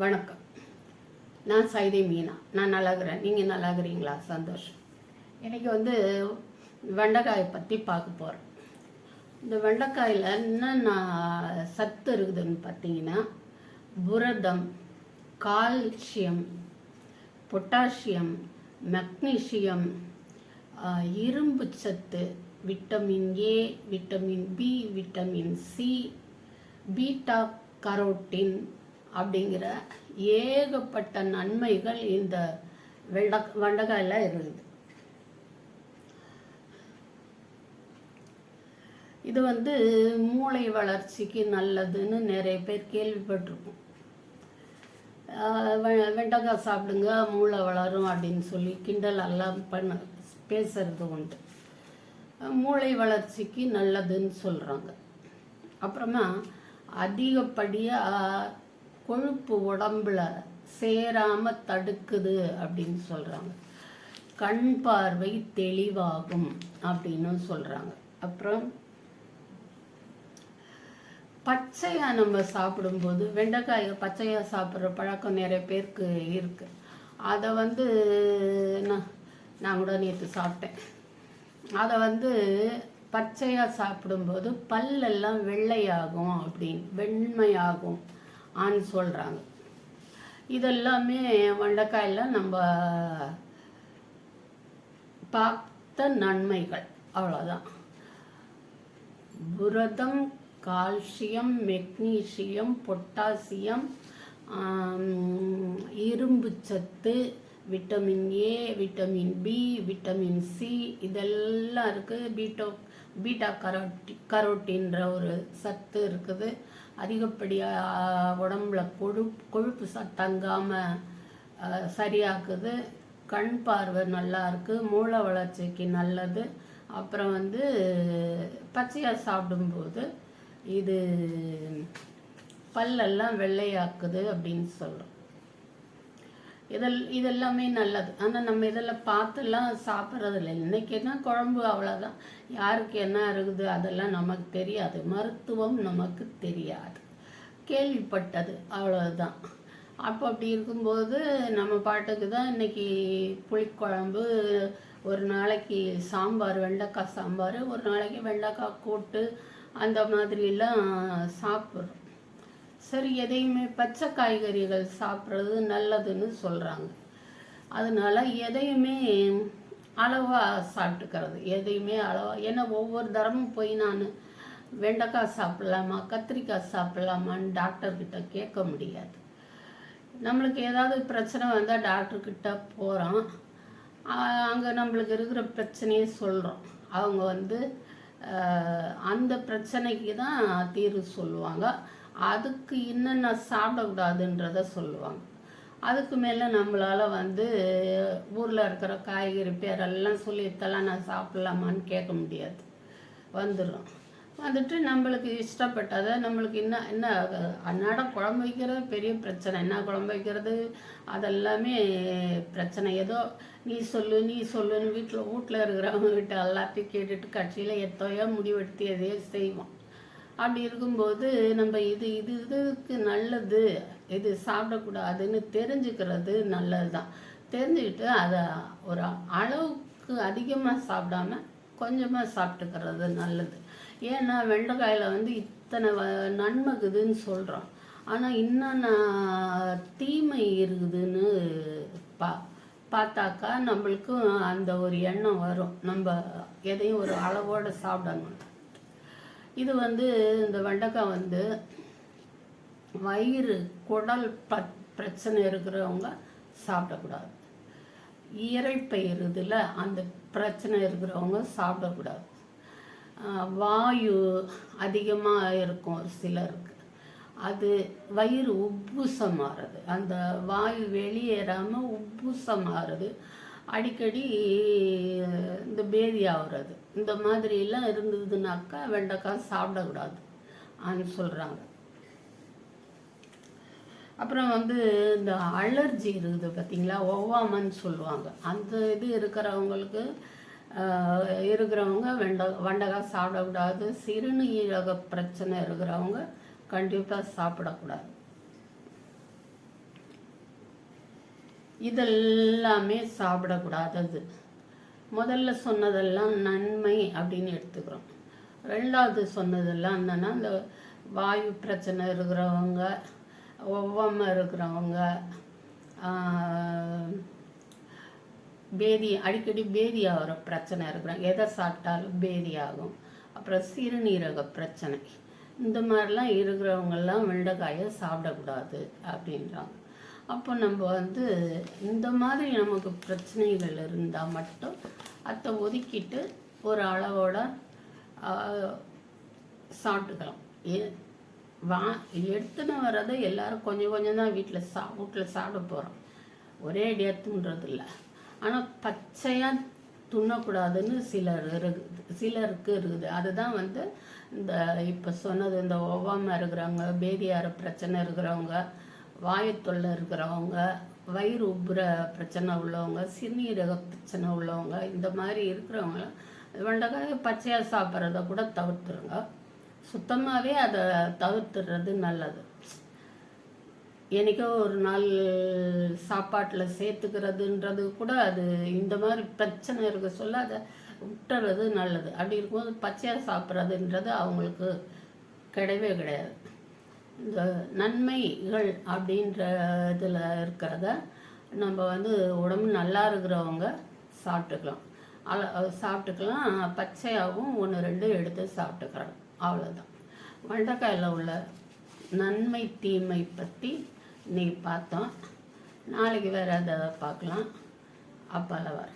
வணக்கம். நான் சைதை மீனா. நான் நல்லாகிறேன். நீங்கள் நல்லாகிறீங்களா? சந்தோஷம். இன்றைக்கி வந்து வெண்டைக்காயை பற்றி பார்க்க போகிறேன் இந்த வெண்டைக்காயில் என்னென்ன சத்து இருக்குதுன்னு பார்த்தீங்கன்னா புரதம் கால்சியம் பொட்டாசியம் மெக்னீசியம் இரும்பு சத்து vitamin A vitamin B vitamin C beta carotene அப்படிங்கிற ஏகப்பட்ட நன்மைகள் இந்த வெண்ட வெண்டைக்காயில் இருக்குது. இது வந்து மூளை வளர்ச்சிக்கு நல்லதுன்னு நிறைய பேர் கேள்விப்பட்டிருக்கும் வெ- வெண்டைக்காய் சாப்பிடுங்க மூளை வளரும் அப்படின்னு சொல்லி கிண்டல் எல்லாம் பண்ண பேசுறது உண்டு. மூளை வளர்ச்சிக்கு நல்லதுன்னு சொல்கிறாங்க அப்புறமா அதிகப்படியாக கொழுப்பு உடம்புல சேராம தடுக்குது அப்படின்னு சொல்கிறாங்க கண் பார்வை தெளிவாகும் அப்படின்னு சொல்கிறாங்க அப்புறம் பச்சையாக நம்ம சாப்பிடும்போது வெண்டைக்காயை பச்சையாக சாப்பிட்ற பழக்கம் நிறைய பேருக்கு இருக்கு. அதை வந்து நான் நான் கூட நேற்று சாப்பிட்டேன். அதை வந்து பச்சையாக சாப்பிடும்போது பல்லெல்லாம் வெள்ளையாகும் அப்படின்னு வெண்மையாகும். ஆன்னு சொல்கிறாங்க இதெல்லாமே வெண்டைக்காயெல்லாம் நம்ம பார்த்த நன்மைகள். அவ்வளோதான் புரதம் கால்சியம் மெக்னீசியம் பொட்டாசியம் இரும்பு சத்து vitamin A vitamin B vitamin C இதெல்லாம் இருக்குது பீட்டோ பீட்டா கரோட்டி கரோட்டின்ற ஒரு சத்து இருக்குது. அதிகப்படியாக உடம்புல கொழு கொழுப்பு சத்து தங்காமல் சரியாக்குது. கண் பார்வை நல்லா இருக்குது மூளை வளர்ச்சிக்கு நல்லது. அப்புறம் வந்து பச்சையாக சாப்பிடும்போது இது பல்லெல்லாம் வெள்ளையாக்குது அப்படின்னு சொல்கிறோம் இதெல் இதெல்லாமே நல்லது. ஆனால் நம்ம இதெல்லாம் பார்த்துலாம் சாப்பிட்றதில்ல. இன்னைக்கு என்ன குழம்பு அவ்வளோதான் யாருக்கு என்ன இருக்குது அதெல்லாம் நமக்கு தெரியாது. மருத்துவம் நமக்கு தெரியாது. கேள்விப்பட்டது. அவ்வளோதான் அப்போ அப்படி இருக்கும்போது நம்ம பாட்டுக்கு தான் இன்னைக்கு புளிக்குழம்பு ஒரு நாளைக்கு சாம்பார் வெண்டைக்காய் சாம்பார் ஒரு நாளைக்கு வெண்டைக்காய் கூட்டு அந்த மாதிரிலாம் சாப்பிட்றோம். சரி எதையுமே பச்சை காய்கறிகள் சாப்பிட்றது நல்லதுன்னு சொல்கிறாங்க அதனால எதையுமே அளவாக சாப்பிட்டுக்கிறது. எதையுமே அளவாக ஏன்னா ஒவ்வொரு தரமும் போய் நான் வெண்டைக்காய் சாப்பிட்லாமா கத்திரிக்காய் சாப்பிட்லாமான்னு டாக்டர்கிட்ட கேட்க முடியாது. நம்மளுக்கு ஏதாவது பிரச்சனை வந்தால் டாக்டர்கிட்ட போகிறோம் அங்கே நம்மளுக்கு இருக்கிற பிரச்சனையை சொல்கிறோம் அவங்க வந்து அந்த பிரச்சனைக்கு தான் தீர்வு சொல்லுவாங்க. அதுக்கு என்னென்ன சாப்பிடக்கூடாதுன்றத சொல்லுவாங்க. அதுக்கு மேலே நம்மளால் வந்து ஊரில் இருக்கிற காய்கறி பேரெல்லாம் சொல்லி இதெல்லாம் நான் சாப்பிட்லாமான்னு கேட்க முடியாது. வந்துடும் வந்துட்டு நம்மளுக்கு இஷ்டப்பட்டதை நம்மளுக்கு என்ன என்ன அன்னாட குழம்பு வைக்கிறது பெரிய பிரச்சனை. என்ன குழம்பு வைக்கிறது? அதெல்லாமே பிரச்சனை. ஏதோ நீ சொல்லு நீ சொல்லுன்னு வீட்டில் வீட்டில் இருக்கிறவங்க கிட்ட எல்லாத்தையும் கேட்டுட்டு கட்சியில் எத்தையோ முடிவெடுத்து எதையோ செய்வோம். அப்படி இருக்கும்போது நம்ம இது இது இதுக்கு நல்லது இது சாப்பிடக்கூடாதுன்னு தெரிஞ்சுக்கிறது நல்லது தான் தெரிஞ்சுக்கிட்டு அதை ஒரு அளவுக்கு அதிகமாக சாப்பிடாம கொஞ்சமாக சாப்பிட்டுக்கிறது நல்லது. ஏன்னா வெண்டைக்காயில் வந்து இத்தனை வ- நன்மை சொல்கிறோம் ஆனால் என்னென்ன தீமை இருக்குதுன்னு பா பார்த்தாக்கா நம்மளுக்கும் அந்த ஒரு எண்ணம் வரும். நம்ம எதையும் ஒரு அளவோடு சாப்பிடணும். இது வந்து இந்த வெண்டைக்காய் வந்து வயிறு குடல் ப பிரச்சனை இருக்கிறவங்க சாப்பிடக்கூடாது. இறைப்பயிர் இதில் அந்த பிரச்சனை இருக்கிறவங்க சாப்பிடக்கூடாது. வாயு அதிகமாக இருக்கும் ஒரு சிலருக்கு. அது வயிறு உப்புசமாறுது அந்த வாயு வெளியேறாமல் உப்புசமாறுது அடிக்கடி இந்த பேதி ஆகுறது இந்த மாதிரிலாம் இருந்ததுனாக்கா வெண்டைக்காய் சாப்பிடக்கூடாது ஆன்னு சொல்கிறாங்க அப்புறம் வந்து இந்த அலர்ஜி இருக்குது பார்த்தீங்களா? ஒவ்வாமன்னு சொல்லுவாங்க. அந்த இது இருக்கிறவங்களுக்கு இருக்கிறவங்க வெண்டை வெண்டைக்காய் சாப்பிடக்கூடாது. சிறுநீரக பிரச்சனை இருக்கிறவங்க கண்டிப்பாக சாப்பிடக்கூடாது. இதெல்லாமே சாப்பிடக்கூடாதது. முதல்ல சொன்னதெல்லாம் நன்மை அப்படின்னு எடுத்துக்கிறோம். ரெண்டாவது சொன்னதெல்லாம் என்னென்னா இந்த வாயு பிரச்சனை இருக்கிறவங்க ஒவ்வாம இருக்கிறவங்க பேதி அடிக்கடி பேதி ஆகிற பிரச்சனை இருக்கிறாங்க எதை சாப்பிட்டாலும் பேதி ஆகும். அப்புறம் சிறுநீரக பிரச்சனை. இந்த மாதிரிலாம் இருக்கிறவங்கெல்லாம் வெண்டைக்காயை சாப்பிடக்கூடாது அப்படின்றாங்க. அப்போ நம்ம வந்து இந்த மாதிரி நமக்கு பிரச்சனைகள் இருந்தால் மட்டும் அதை ஒதுக்கிட்டு ஒரு அளவோட சாப்பிட்டுக்கலாம். ஏ- வா எடுத்துன்னு வர்றதை எல்லோரும் கொஞ்சம் கொஞ்சம் தான் வீட்டில் சா வீட்டில் சாப்பிட போகிறோம் ஒரே அடியாக துன்றது இல்லை ஆனால் பச்சையாக துண்ணக்கூடாதுன்னு சிலர் இருக்குது சிலருக்கு இருக்குது. அதுதான் வந்து இந்த இப்போ சொன்னது இந்த ஒவ்வாமல் இருக்கிறவங்க பேதியார பிரச்சனை இருக்கிறவங்க வாயத்தொல்லை இருக்கிறவங்க வயிறு உப்புற பிரச்சனை உள்ளவங்க சிறுநீரக பிரச்சனை உள்ளவங்க இந்த மாதிரி இருக்கிறவங்க வெண்டைக்காய் பச்சையாக சாப்பிட்றத கூட தவிர்த்துருங்க. சுத்தமாகவே அதை தவிர்த்துறது நல்லது. என்னைக்கோ ஒரு நாள் சாப்பாட்டில் சேர்த்துக்கிறதுன்றது கூட அது இந்த மாதிரி பிரச்சனை இருக்க சொல்ல அதை விட்டுறது நல்லது. அப்படி இருக்கும்போது பச்சையாக சாப்பிட்றதுன்றது அவங்களுக்கு கிடையவே கிடையாது. இந்த நன்மைகள் அப்படின்ற இதில் இருக்கிறத நம்ம வந்து உடம்பு நல்லா இருக்கிறவங்க சாப்பிட்டுக்கலாம். அல சாப்பிட்டுக்கலாம். பச்சையாகவும் ஒன்று ரெண்டு எடுத்து சாப்பிட்டுக்கிறோம் அவ்வளோதான் வெண்டைக்காயில் உள்ள நன்மை தீமை பற்றி நீ பார்த்தோம் நாளைக்கு வேறு எதாவது பார்க்கலாம். அப்பால வர